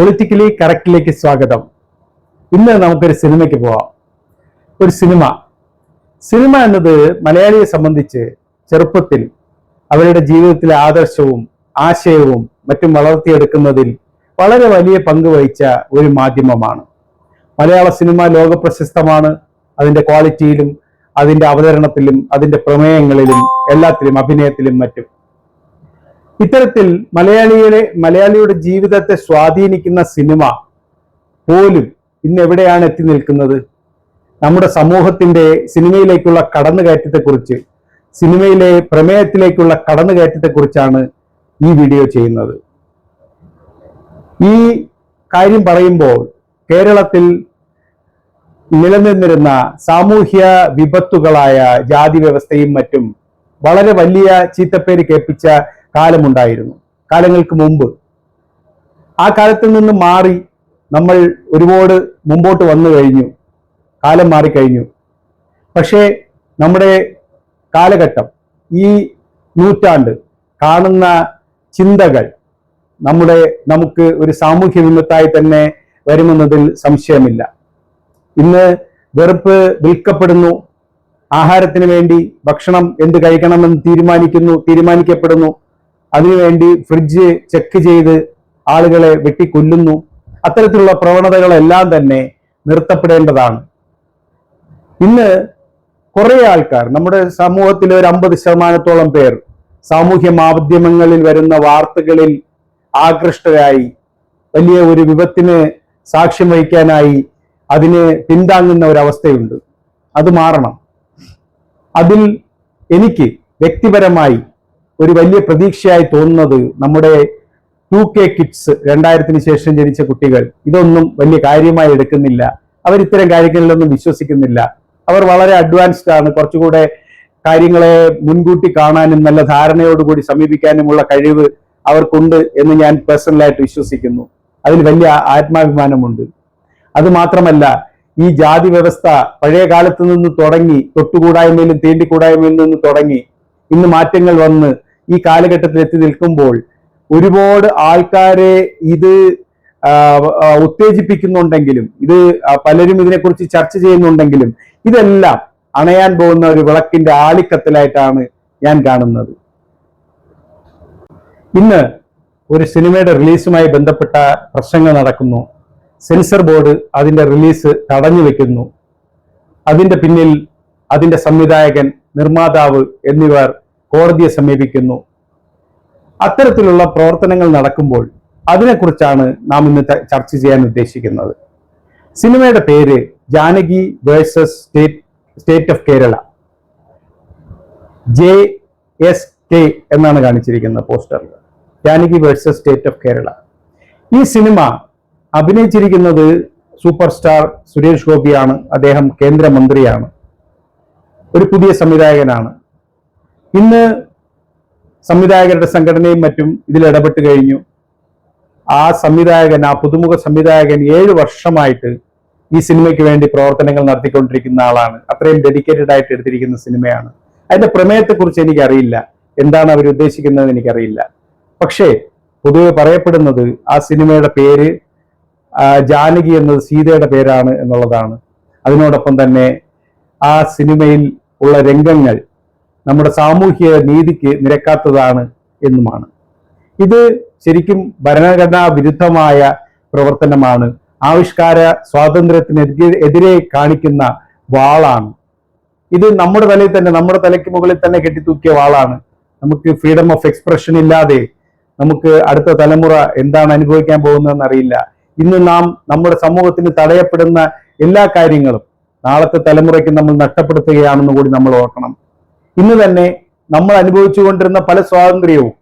Politically കറക്റ്റിലേക്ക് സ്വാഗതം. ഇന്ന് നമുക്കൊരു സിനിമയ്ക്ക് പോവാം. ഒരു സിനിമ. സിനിമ എന്നത് മലയാളിയെ സംബന്ധിച്ച് ചെറുപ്പത്തിൽ അവരുടെ ജീവിതത്തിലെ ആദർശവും ആശയവും മറ്റും വളർത്തിയെടുക്കുന്നതിൽ വളരെ വലിയ പങ്ക് വഹിച്ച ഒരു മാധ്യമമാണ്. മലയാള സിനിമ ലോകപ്രശസ്തമാണ്. അതിന്റെ ക്വാളിറ്റിയിലും അതിന്റെ അവതരണത്തിലും അതിന്റെ പ്രമേയങ്ങളിലും എല്ലാത്തിലും അഭിനയത്തിലും മറ്റും. ഇത്തരത്തിൽ മലയാളിയുടെ മലയാളിയുടെ ജീവിതത്തെ സ്വാധീനിക്കുന്ന സിനിമ പോലും ഇന്ന് എവിടെയാണ് എത്തി നിൽക്കുന്നത്? നമ്മുടെ സമൂഹത്തിന്റെ സിനിമയിലേക്കുള്ള കടന്നുകയറ്റത്തെക്കുറിച്ച് സിനിമയിലെ പ്രമേയത്തിലേക്കുള്ള കടന്നുകയറ്റത്തെക്കുറിച്ചാണ് ഈ വീഡിയോ ചെയ്യുന്നത്. ഈ കാര്യം പറയുമ്പോൾ കേരളത്തിൽ നിലനിന്നിരുന്ന സാമൂഹ്യ വിപത്തുകളായ ജാതി വ്യവസ്ഥയും മറ്റും വളരെ വലിയ ചീത്തപ്പേര് കേൾപ്പിച്ച കാലമുണ്ടായിരുന്നു. കാലങ്ങൾക്ക് മുമ്പ്. ആ കാലത്തിൽ നിന്ന് മാറി നമ്മൾ ഒരുപാട് മുമ്പോട്ട് വന്നു കഴിഞ്ഞു. കാലം മാറിക്കഴിഞ്ഞു. പക്ഷേ നമ്മുടെ കാലഘട്ടം ഈ നൂറ്റാണ്ട് കാണുന്ന ചിന്തകൾ നമ്മുടെ നമുക്ക് ഒരു സാമൂഹ്യ വിമത്തായി തന്നെ വരുമെന്നതിൽ സംശയമില്ല. ഇന്ന് വെറുപ്പ് വിൽക്കപ്പെടുന്നു. ആഹാരത്തിന് വേണ്ടി ഭക്ഷണം എന്ത് കഴിക്കണമെന്ന് തീരുമാനിക്കുന്നു തീരുമാനിക്കപ്പെടുന്നു. അതിനുവേണ്ടി ഫ്രിഡ്ജ് ചെക്ക് ചെയ്ത് ആളുകളെ വെട്ടിക്കൊല്ലുന്നു. അത്തരത്തിലുള്ള പ്രവണതകളെല്ലാം തന്നെ നിർത്തപ്പെടേണ്ടതാണ്. ഇന്ന് കുറെ ആൾക്കാർ നമ്മുടെ സമൂഹത്തിലെ ഒരു അമ്പത് ശതമാനത്തോളം പേർ സാമൂഹ്യ മാധ്യമങ്ങളിൽ വരുന്ന വാർത്തകളിൽ ആകൃഷ്ടരായി വലിയ ഒരു വിപത്തിന് സാക്ഷ്യം വഹിക്കാനായി അതിനെ പിന്താങ്ങുന്ന ഒരവസ്ഥയുണ്ട്. അത് മാറണം. അതിൽ എനിക്ക് വ്യക്തിപരമായി ഒരു വലിയ പ്രതീക്ഷയായി തോന്നുന്നത് നമ്മുടെ ടു കെ കിഡ്സ് രണ്ടായിരത്തിന് ശേഷം ജനിച്ച കുട്ടികൾ. ഇതൊന്നും വലിയ കാര്യമായി എടുക്കുന്നില്ല. അവർ ഇത്തരം കാര്യങ്ങളിലൊന്നും വിശ്വസിക്കുന്നില്ല. അവർ വളരെ അഡ്വാൻസ്ഡ് ആണ്. കുറച്ചുകൂടെ കാര്യങ്ങളെ മുൻകൂട്ടി കാണാനും നല്ല ധാരണയോടുകൂടി സമീപിക്കാനുമുള്ള കഴിവ് അവർക്കുണ്ട് എന്ന് ഞാൻ പേഴ്സണലായിട്ട് വിശ്വസിക്കുന്നു. അതിൽ വലിയ ആത്മാഭിമാനമുണ്ട്. അത് മാത്രമല്ല ഈ ജാതി വ്യവസ്ഥ പഴയ കാലത്ത് നിന്ന് തുടങ്ങി തൊട്ടുകൂടായ്മയിലും തീണ്ടിക്കൂടായ്മയിൽ നിന്ന് തുടങ്ങി ഇന്ന് മാറ്റങ്ങൾ വന്ന് ഈ കാലഘട്ടത്തിൽ എത്തി നിൽക്കുമ്പോൾ ഒരുപാട് ആൾക്കാരെ ഇത് ഉത്തേജിപ്പിക്കുന്നുണ്ടെങ്കിലും ഇത് പലരും ഇതിനെക്കുറിച്ച് ചർച്ച ചെയ്യുന്നുണ്ടെങ്കിലും ഇതെല്ലാം അണയാൻ പോകുന്ന ഒരു വിളക്കിന്റെ ആളിക്കത്തിലായിട്ടാണ് ഞാൻ കാണുന്നത്. ഇന്ന് ഒരു സിനിമയുടെ റിലീസുമായി ബന്ധപ്പെട്ട പ്രശ്നങ്ങൾ നടക്കുന്നു. സെൻസർ ബോർഡ് അതിന്റെ റിലീസ് തടഞ്ഞു വെക്കുന്നു. അതിന്റെ പിന്നിൽ അതിന്റെ സംവിധായകൻ നിർമ്മാതാവ് എന്നിവർ കോടതിയെ സമീപിക്കുന്നു. അത്തരത്തിലുള്ള പ്രവർത്തനങ്ങൾ നടക്കുമ്പോൾ അതിനെക്കുറിച്ചാണ് നാം ഇന്ന് ചർച്ച ചെയ്യാൻ ഉദ്ദേശിക്കുന്നത്. സിനിമയുടെ പേര് Janaki versus state state of Kerala. J S K എന്നാണ് കാണിച്ചിരിക്കുന്ന പോസ്റ്ററിൽ Janaki versus state of Kerala. ഈ സിനിമ അഭിനയിച്ചിരിക്കുന്നത് സൂപ്പർ സ്റ്റാർ സുരേഷ് ഗോപിയാണ്. അദ്ദേഹം കേന്ദ്രമന്ത്രിയാണ്. ഒരു പുതിയ സംവിധായകനാണ്. ഇന്ന് സംവിധായകരുടെ സംഘടനയും മറ്റും ഇതിൽ ഇടപെട്ട് കഴിഞ്ഞു. ആ സംവിധായകൻ ആ പുതുമുഖ സംവിധായകൻ ഏഴ് വർഷമായിട്ട് ഈ സിനിമയ്ക്ക് വേണ്ടി പ്രവർത്തനങ്ങൾ നടത്തിക്കൊണ്ടിരിക്കുന്ന ആളാണ്. അത്രയും ഡെഡിക്കേറ്റഡ് ആയിട്ട് എടുത്തിരിക്കുന്ന സിനിമയാണ്. അതിന്റെ പ്രമേയത്തെക്കുറിച്ച് എനിക്കറിയില്ല. എന്താണ് അവർ ഉദ്ദേശിക്കുന്നത് എനിക്കറിയില്ല. പക്ഷേ പൊതുവെ പറയപ്പെടുന്നത് ആ സിനിമയുടെ പേര് ജാനകി എന്നത് സീതയുടെ പേരാണ് എന്നുള്ളതാണ്. അതിനോടൊപ്പം തന്നെ ആ സിനിമയിൽ ഉള്ള രംഗങ്ങൾ നമ്മുടെ സാമൂഹ്യ നീതിക്ക് നിരക്കാത്തതാണ് എന്നുമാണ്. ഇത് ശരിക്കും ഭരണഘടനാ വിരുദ്ധമായ പ്രവർത്തനമാണ്. ആവിഷ്കാര സ്വാതന്ത്ര്യത്തിനെതിരെ കാണിക്കുന്ന വാളാണ്. ഇത് നമ്മുടെ തലയിൽ തന്നെ നമ്മുടെ തലയ്ക്ക് മുകളിൽ തന്നെ കെട്ടിത്തൂക്കിയ വാളാണ്. നമുക്ക് ഫ്രീഡം ഓഫ് എക്സ്പ്രഷൻ ഇല്ലാതെ നമുക്ക് അടുത്ത തലമുറ എന്താണ് അനുഭവിക്കാൻ പോകുന്നതെന്ന് അറിയില്ല. ഇന്ന് നാം നമ്മുടെ സമൂഹത്തിന് തടയപ്പെടുന്ന എല്ലാ കാര്യങ്ങളും നാളത്തെ തലമുറയ്ക്ക് നമ്മൾ നഷ്ടപ്പെടുത്തുകയാണെന്ന് കൂടി നമ്മൾ ഓർക്കണം. ഇന്ന് തന്നെ നമ്മൾ അനുഭവിച്ചു കൊണ്ടിരുന്ന പല സ്വാതന്ത്ര്യവും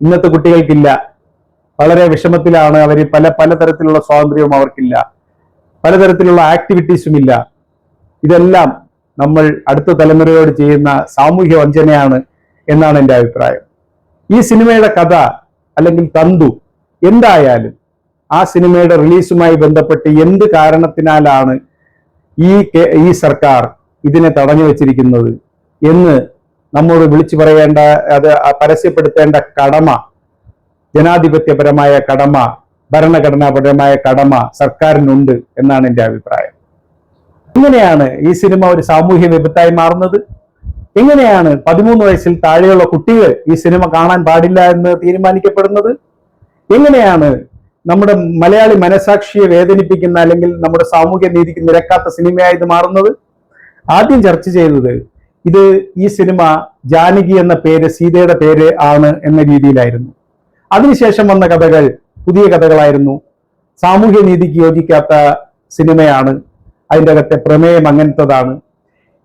ഇന്നത്തെ കുട്ടികൾക്കില്ല. വളരെ വിഷമത്തിലാണ് അവർ പല പലതരത്തിലുള്ള സ്വാതന്ത്ര്യവും അവർക്കില്ല. പലതരത്തിലുള്ള ആക്ടിവിറ്റീസും ഇല്ല. ഇതെല്ലാം നമ്മൾ അടുത്ത തലമുറയോട് ചെയ്യുന്ന സാമൂഹ്യ വഞ്ചനയാണ് എന്നാണ് എന്റെ അഭിപ്രായം. ഈ സിനിമയുടെ കഥ അല്ലെങ്കിൽ തന്തു എന്തായാലും ആ സിനിമയുടെ റിലീസുമായി ബന്ധപ്പെട്ട് എന്ത് കാരണത്തിനാലാണ് ഈ ഈ സർക്കാർ ഇതിനെ തടഞ്ഞു വെച്ചിരിക്കുന്നത്? എന്ന് നമ്മോട് വിളിച്ചു പറയേണ്ട അത് പരസ്യപ്പെടുത്തേണ്ട കടമ ജനാധിപത്യപരമായ കടമ ഭരണഘടനാപരമായ കടമ സർക്കാരിനുണ്ട് എന്നാണ് എന്റെ അഭിപ്രായം. എങ്ങനെയാണ് ഈ സിനിമ ഒരു സാമൂഹ്യ വിപത്തായി മാറുന്നത്? എങ്ങനെയാണ് പതിമൂന്ന് വയസ്സിൽ താഴെയുള്ള കുട്ടികൾ ഈ സിനിമ കാണാൻ പാടില്ല എന്ന് തീരുമാനിക്കപ്പെടുന്നത്? എങ്ങനെയാണ് നമ്മുടെ മലയാളി മനസാക്ഷിയെ വേദനിപ്പിക്കുന്ന അല്ലെങ്കിൽ നമ്മുടെ സാമൂഹ്യ നീതിക്ക് നിരക്കാത്ത സിനിമയായി ഇത് മാറുന്നത്? ആദ്യം ചർച്ച ചെയ്തത് ഇത് ഈ സിനിമ ജാനകി എന്ന പേര് സീതയുടെ പേര് ആണ് എന്ന രീതിയിലായിരുന്നു. അതിനുശേഷം വന്ന കഥകൾ പുതിയ കഥകളായിരുന്നു. സാമൂഹ്യ നീതിക്ക് യോജിക്കാത്ത സിനിമയാണ്. അതിന്റെ അകത്തെ പ്രമേയം അങ്ങനത്തതാണ്.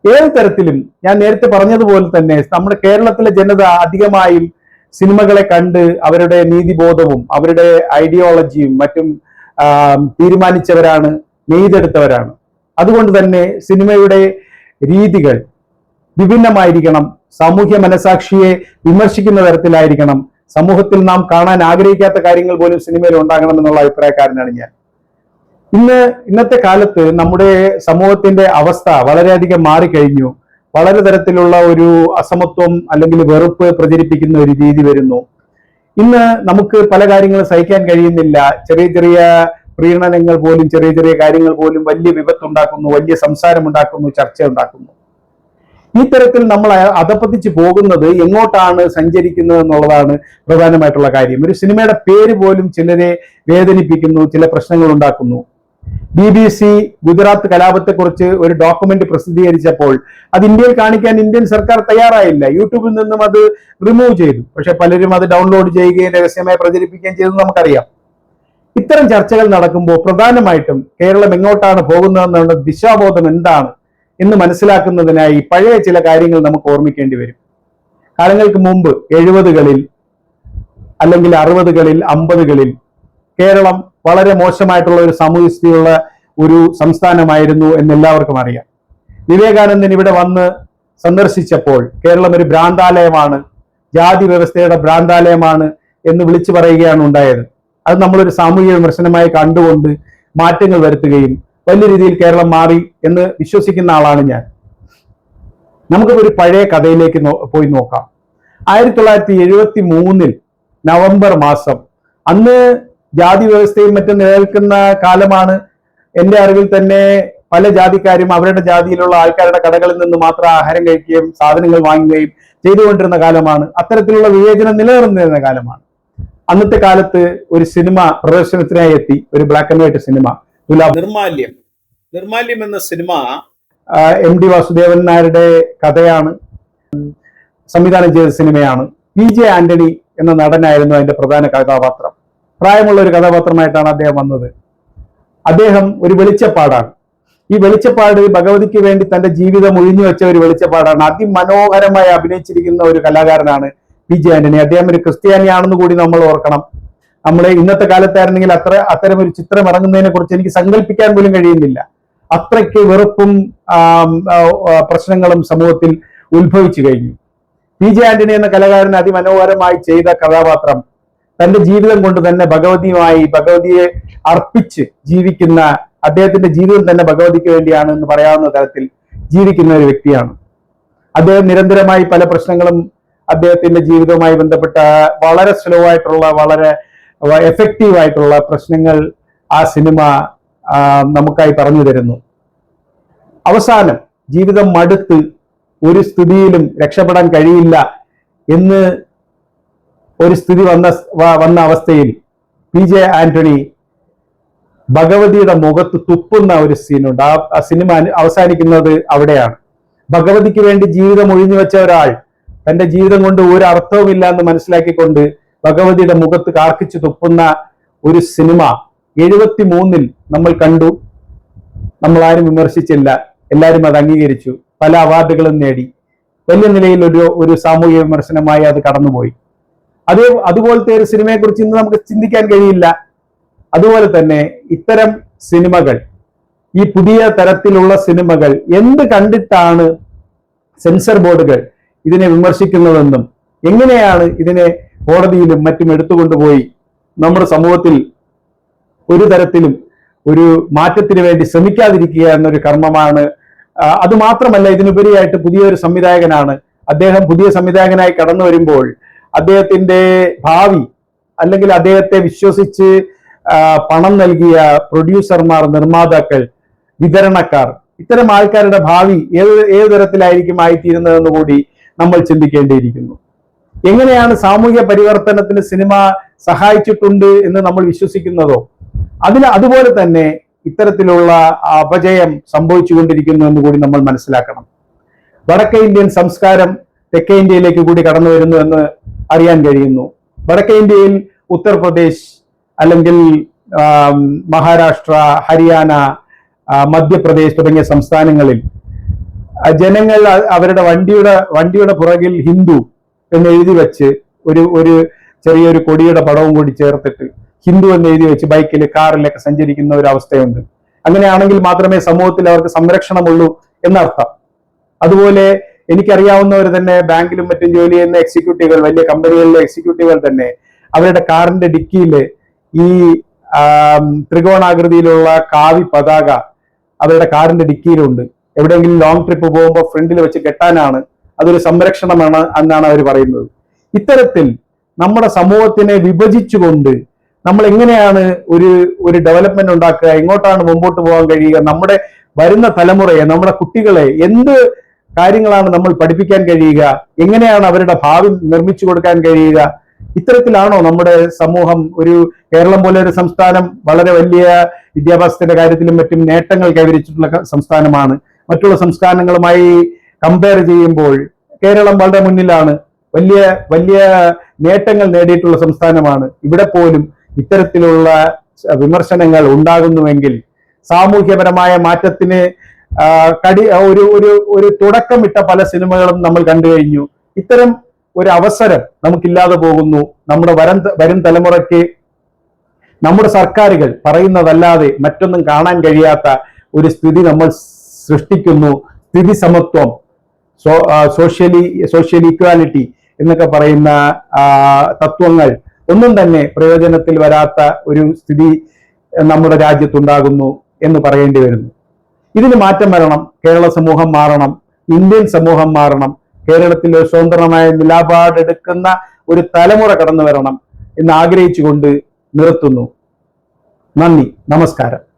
ഏത് തരത്തിലും ഞാൻ നേരത്തെ പറഞ്ഞതുപോലെ തന്നെ നമ്മുടെ കേരളത്തിലെ ജനത അധികമായും സിനിമകളെ കണ്ട് അവരുടെ നീതിബോധവും അവരുടെ ഐഡിയോളജിയും മറ്റും തീരുമാനിച്ചവരാണ് നെയ്തെടുത്തവരാണ്. അതുകൊണ്ട് തന്നെ സിനിമയുടെ രീതികൾ വിഭിന്നമായിരിക്കണം. സാമൂഹ്യ മനസാക്ഷിയെ വിമർശിക്കുന്ന തരത്തിലായിരിക്കണം. സമൂഹത്തിൽ നാം കാണാൻ ആഗ്രഹിക്കാത്ത കാര്യങ്ങൾ പോലും സിനിമയിൽ ഉണ്ടാകണം എന്നുള്ള അഭിപ്രായക്കാരനാണ് ഞാൻ. ഇന്ന് ഇന്നത്തെ കാലത്ത് നമ്മുടെ സമൂഹത്തിന്റെ അവസ്ഥ വളരെയധികം മാറിക്കഴിഞ്ഞു. വളരെ തരത്തിലുള്ള ഒരു അസമത്വം അല്ലെങ്കിൽ വെറുപ്പ് പ്രചരിപ്പിക്കുന്ന ഒരു രീതി വരുന്നു. ഇന്ന് നമുക്ക് പല കാര്യങ്ങളും സഹിക്കാൻ കഴിയുന്നില്ല. ചെറിയ ചെറിയ പ്രീണനങ്ങൾ പോലും ചെറിയ ചെറിയ കാര്യങ്ങൾ പോലും വലിയ വിപത്തുണ്ടാക്കുന്നു വലിയ സംസാരം ഉണ്ടാക്കുന്നു ചർച്ച ഉണ്ടാക്കുന്നു ഈ തരത്തിൽ നമ്മൾ അധപ്പതിച്ച് പോകുന്നത് എങ്ങോട്ടാണ് സഞ്ചരിക്കുന്നത് എന്നുള്ളതാണ് പ്രധാനമായിട്ടുള്ള കാര്യം. ഒരു സിനിമയുടെ പേര് പോലും ചിലരെ വേദനിപ്പിക്കുന്നു ചില പ്രശ്നങ്ങൾ ഉണ്ടാക്കുന്നു. ബി ബി സി ഗുജറാത്ത് കലാപത്തെക്കുറിച്ച് ഒരു ഡോക്യുമെന്റ് പ്രസിദ്ധീകരിച്ചപ്പോൾ അത് ഇന്ത്യയിൽ കാണിക്കാൻ ഇന്ത്യൻ സർക്കാർ തയ്യാറായില്ല. യൂട്യൂബിൽ നിന്നും അത് റിമൂവ് ചെയ്തു. പക്ഷെ പലരും അത് ഡൗൺലോഡ് ചെയ്യുകയും രഹസ്യമായി പ്രചരിപ്പിക്കുകയും ചെയ്തെന്ന് നമുക്കറിയാം. ഇത്തരം ചർച്ചകൾ നടക്കുമ്പോൾ പ്രധാനമായിട്ടും കേരളം എങ്ങോട്ടാണ് പോകുന്നതെന്നുള്ള ദിശാബോധം എന്താണ്? എന്ന് മനസ്സിലാക്കുന്നതിനായി പഴയ ചില കാര്യങ്ങൾ നമുക്ക് ഓർമ്മിക്കേണ്ടി വരും. കാലങ്ങൾക്ക് മുമ്പ് എഴുപതുകളിൽ അല്ലെങ്കിൽ അറുപതുകളിൽ അമ്പതുകളിൽ കേരളം വളരെ മോശമായിട്ടുള്ള ഒരു സാമൂഹ്യസ്ഥിതിയുള്ള ഒരു സംസ്ഥാനമായിരുന്നു എന്ന് എല്ലാവർക്കും അറിയാം. വിവേകാനന്ദൻ ഇവിടെ വന്ന് സന്ദർശിച്ചപ്പോൾ കേരളം ഒരു ഭ്രാന്താലയമാണ് ജാതി വ്യവസ്ഥയുടെ ഭ്രാന്താലയമാണ് എന്ന് വിളിച്ചു പറയുകയാണ് ഉണ്ടായത്. അത് നമ്മളൊരു സാമൂഹിക വിമർശനമായി കണ്ടുകൊണ്ട് മാറ്റങ്ങൾ വരുത്തുകയും വലിയ രീതിയിൽ കേരളം മാറി എന്ന് വിശ്വസിക്കുന്ന ആളാണ് ഞാൻ. നമുക്ക് ഒരു പഴയ കഥയിലേക്ക് പോയി നോക്കാം. ആയിരത്തി തൊള്ളായിരത്തി എഴുപത്തി മൂന്നിൽ നവംബർ മാസം അന്ന് ജാതി വ്യവസ്ഥയും മറ്റും നിലനിൽക്കുന്ന കാലമാണ് എന്റെ അറിവിൽ തന്നെ പല ജാതിക്കാരും അവരുടെ ജാതിയിലുള്ള ആൾക്കാരുടെ കടകളിൽ നിന്ന് മാത്രം ആഹാരം കഴിക്കുകയും സാധനങ്ങൾ വാങ്ങുകയും ചെയ്തുകൊണ്ടിരുന്ന കാലമാണ്. അത്തരത്തിലുള്ള വിവേചനം നിലനിർന്നിരുന്ന കാലമാണ്. അന്നത്തെ കാലത്ത് ഒരു സിനിമ പ്രദർശനത്തിനായി എത്തി ഒരു ബ്ലാക്ക് ആൻഡ് വൈറ്റ് സിനിമ. നിർമാല്യം. നിർമാല്യം എന്ന സിനിമ എം ഡി വാസുദേവൻ നായരുടെ കഥയാണ്. സംവിധാനം ചെയ്ത സിനിമയാണ്. പി ജെ ആന്റണി എന്ന നടനായിരുന്നു അതിന്റെ പ്രധാന കഥാപാത്രം. പ്രായമുള്ള ഒരു കഥാപാത്രമായിട്ടാണ് അദ്ദേഹം വന്നത്. അദ്ദേഹം ഒരു വെളിച്ചപ്പാടാണ്. ഈ വെളിച്ചപ്പാട് ഭഗവതിക്ക് വേണ്ടി തന്റെ ജീവിതം ഒഴിഞ്ഞു വെച്ച ഒരു വെളിച്ചപ്പാടാണ്. അതിമനോഹരമായി അഭിനയിച്ചിരിക്കുന്ന ഒരു കലാകാരനാണ് പി ജെ ആന്റണി. അദ്ദേഹം ഒരു ക്രിസ്ത്യാനിയാണെന്ന് കൂടി നമ്മൾ ഓർക്കണം. നമ്മളെ ഇന്നത്തെ കാലത്തായിരുന്നെങ്കിൽ അത്ര അത്തരം ഒരു ചിത്രം ഇറങ്ങുന്നതിനെ കുറിച്ച് എനിക്ക് സങ്കല്പിക്കാൻ പോലും കഴിയുന്നില്ല. അത്രയ്ക്ക് വെറുപ്പും പ്രശ്നങ്ങളും സമൂഹത്തിൽ ഉത്ഭവിച്ചു കഴിഞ്ഞു. പി ജെ ആന്റണി എന്ന കലാകാരൻ അതിമനോഹരമായി ചെയ്ത കഥാപാത്രം തന്റെ ജീവിതം കൊണ്ട് തന്നെ ഭഗവതിയുമായി ഭഗവതിയെ അർപ്പിച്ച് ജീവിക്കുന്ന അദ്ദേഹത്തിന്റെ ജീവിതം തന്നെ ഭഗവതിക്ക് വേണ്ടിയാണ് എന്ന് പറയാവുന്ന തരത്തിൽ ജീവിക്കുന്ന ഒരു വ്യക്തിയാണ്. അദ്ദേഹം നിരന്തരമായി പല പ്രശ്നങ്ങളും അദ്ദേഹത്തിന്റെ ജീവിതവുമായി ബന്ധപ്പെട്ട വളരെ സ്ലോ ആയിട്ടുള്ള വളരെ എഫക്റ്റീവ് ആയിട്ടുള്ള പ്രശ്നങ്ങൾ ആ സിനിമ നമുക്കായി പറഞ്ഞു തരുന്നു. അവസാനം ജീവിതം മടുത്ത് ഒരു സ്ഥിതിയിലും രക്ഷപ്പെടാൻ കഴിയില്ല എന്ന് ഒരു സ്ഥിതി വന്ന വന്ന അവസ്ഥയിൽ പി ജെ ആന്റണി ഭഗവതിയുടെ മുഖത്ത് തുപ്പുന്ന ഒരു സീനുണ്ട്. ആ ആ സിനിമ അവസാനിക്കുന്നത് അവിടെയാണ്. ഭഗവതിക്ക് വേണ്ടി ജീവിതം ഒഴിഞ്ഞു വെച്ച ഒരാൾ തന്റെ ജീവിതം കൊണ്ട് ഒരു അർത്ഥവുമില്ല എന്ന് മനസ്സിലാക്കിക്കൊണ്ട് ഭഗവതിയുടെ മുഖത്ത് കാർക്കിച്ചു തുപ്പുന്ന ഒരു സിനിമ എഴുപത്തി മൂന്നിൽ നമ്മൾ കണ്ടു. നമ്മൾ ആരും വിമർശിച്ചില്ല. എല്ലാവരും അത് അംഗീകരിച്ചു. പല അവാർഡുകളും നേടി. വലിയ നിലയിൽ ഒരു ഒരു സാമൂഹിക വിമർശനമായി അത് കടന്നുപോയി. അതേ അതുപോലത്തെ ഒരു സിനിമയെ കുറിച്ച് ഇന്ന് നമുക്ക് ചിന്തിക്കാൻ കഴിയില്ല. അതുപോലെ തന്നെ ഇത്തരം സിനിമകൾ ഈ പുതിയ തരത്തിലുള്ള സിനിമകൾ എന്ത് കണ്ടിട്ടാണ് സെൻസർ ബോർഡുകൾ ഇതിനെ വിമർശിക്കുന്നതെന്നും എങ്ങനെയാണ് ഇതിനെ കോടതിയിലും മറ്റും എടുത്തുകൊണ്ടുപോയി നമ്മുടെ സമൂഹത്തിൽ ഒരു തരത്തിലും ഒരു മാറ്റത്തിന് വേണ്ടി ശ്രമിക്കാതിരിക്കുക എന്നൊരു കർമ്മമാണ്. അതുമാത്രമല്ല അത് മാത്രമല്ല ഇതിനുപരിയായിട്ട് പുതിയൊരു സംവിധായകനാണ്. അദ്ദേഹം പുതിയ സംവിധായകനായി കടന്നു വരുമ്പോൾ അദ്ദേഹത്തിന്റെ ഭാവി അല്ലെങ്കിൽ അദ്ദേഹത്തെ വിശ്വസിച്ച് പണം നൽകിയ പ്രൊഡ്യൂസർമാർ നിർമ്മാതാക്കൾ വിതരണക്കാർ ഇത്തരം ആൾക്കാരുടെ ഭാവി ഏത് ഏത് തരത്തിലായിരിക്കും ആയിത്തീരുന്നതെന്ന് കൂടി നമ്മൾ ചിന്തിക്കേണ്ടിയിരിക്കുന്നു. എങ്ങനെയാണ് സാമൂഹ്യ പരിവർത്തനത്തിന് സിനിമ സഹായിച്ചിട്ടുണ്ട് എന്ന് നമ്മൾ വിശ്വസിക്കുന്നതോ? അതിന് അതുപോലെ തന്നെ ഇത്തരത്തിലുള്ള അപജയം സംഭവിച്ചുകൊണ്ടിരിക്കുന്നു എന്ന് കൂടി നമ്മൾ മനസ്സിലാക്കണം. വടക്കേ ഇന്ത്യൻ സംസ്കാരം തെക്കേ ഇന്ത്യയിലേക്ക് കൂടി കടന്നു വരുന്നു എന്ന് അറിയാൻ കഴിയുന്നു. വടക്കേ ഇന്ത്യയിൽ ഉത്തർപ്രദേശ് അല്ലെങ്കിൽ മഹാരാഷ്ട്ര ഹരിയാന മധ്യപ്രദേശ് തുടങ്ങിയ സംസ്ഥാനങ്ങളിൽ ജനങ്ങൾ അവരുടെ വണ്ടിയുടെ വണ്ടിയുടെ പുറകിൽ ഹിന്ദു എന്ന് എഴുതി വെച്ച് ഒരു ഒരു ചെറിയൊരു കൊടിയുടെ പടവും കൂടി ചേർത്തിട്ട് ഹിന്ദു എന്ന് എഴുതി വെച്ച് ബൈക്കിൽ കാറിലൊക്കെ സഞ്ചരിക്കുന്ന ഒരു അവസ്ഥയുണ്ട്. അങ്ങനെയാണെങ്കിൽ മാത്രമേ സമൂഹത്തിൽ അവർക്ക് സംരക്ഷണമുള്ളൂ എന്നർത്ഥം. അതുപോലെ എനിക്കറിയാവുന്നവർ തന്നെ ബാങ്കിലും മറ്റും ജോലി ചെയ്യുന്ന എക്സിക്യൂട്ടീവുകൾ വലിയ കമ്പനികളിലെ എക്സിക്യൂട്ടീവുകൾ തന്നെ അവരുടെ കാറിന്റെ ഡിക്കിയിൽ ഈ ത്രികോണാകൃതിയിലുള്ള കാവി പതാക അവരുടെ കാറിന്റെ ഡിക്കിയിലുണ്ട്. എവിടെയെങ്കിലും ലോങ് ട്രിപ്പ് പോകുമ്പോൾ ഫ്രണ്ടിൽ വെച്ച് കെട്ടാനാണ് അതൊരു സംരക്ഷണമാണ് എന്നാണ് അവർ പറയുന്നത്. ഇത്തരത്തിൽ നമ്മുടെ സമൂഹത്തിനെ വിഭജിച്ചുകൊണ്ട് നമ്മൾ എങ്ങനെയാണ് ഒരു ഒരു ഡെവലപ്മെന്റ് ഉണ്ടാക്കുക എങ്ങോട്ടാണ് മുമ്പോട്ട് പോകാൻ കഴിയുക നമ്മുടെ വരുന്ന തലമുറയെ നമ്മുടെ കുട്ടികളെ എന്ത് കാര്യങ്ങളാണ് നമ്മൾ പഠിപ്പിക്കാൻ കഴിയുക എങ്ങനെയാണ് അവരുടെ ഭാവി നിർമ്മിച്ചു കൊടുക്കാൻ കഴിയുക ഇത്തരത്തിലാണോ നമ്മുടെ സമൂഹം ഒരു കേരളം പോലെ ഒരു സംസ്ഥാനം വളരെ വലിയ വിദ്യാഭ്യാസത്തിന്റെ കാര്യത്തിലും മറ്റും നേട്ടങ്ങൾ കൈവരിച്ചിട്ടുള്ള സംസ്ഥാനമാണ്. മറ്റുള്ള സംസ്ഥാനങ്ങളുമായി കമ്പയർ ചെയ്യുമ്പോൾ കേരളം വളരെ മുന്നിലാണ്. വലിയ വലിയ നേട്ടങ്ങൾ നേടിയിട്ടുള്ള സംസ്ഥാനമാണ്. ഇവിടെ പോലും ഇത്തരത്തിലുള്ള വിമർശനങ്ങൾ ഉണ്ടാകുന്നുവെങ്കിൽ സാമൂഹ്യപരമായ മാറ്റത്തിന് കടി ഒരു ഒരു ഒരു തുടക്കമിട്ട പല സിനിമകളും നമ്മൾ കണ്ടു കഴിഞ്ഞു. ഇത്തരം ഒരു അവസരം നമുക്കില്ലാതെ പോകുന്നു. നമ്മുടെ വരം വരും തലമുറയ്ക്ക് നമ്മുടെ സർക്കാരുകൾ പറയുന്നതല്ലാതെ മറ്റൊന്നും കാണാൻ കഴിയാത്ത ഒരു സ്ഥിതി നമ്മൾ സൃഷ്ടിക്കുന്നു. സ്ഥിതി സമത്വം. സോഷ്യലി സോഷ്യൽ ഈക്വാലിറ്റി എന്നൊക്കെ പറയുന്ന തത്വങ്ങൾ ഒന്നും തന്നെ പ്രയോജനത്തിൽ വരാത്ത ഒരു സ്ഥിതി നമ്മുടെ രാജ്യത്തുണ്ടാകുന്നു എന്ന് പറയേണ്ടി വരുന്നു. ഇതിന് മാറ്റം വരണം. കേരള സമൂഹം മാറണം. ഇന്ത്യൻ സമൂഹം മാറണം. കേരളത്തിൽ ഒരു സ്വതന്ത്രമായ നിലപാടെടുക്കുന്ന ഒരു തലമുറ കടന്നു വരണം എന്ന് ആഗ്രഹിച്ചുകൊണ്ട് നിർത്തുന്നു. നന്ദി. നമസ്കാരം.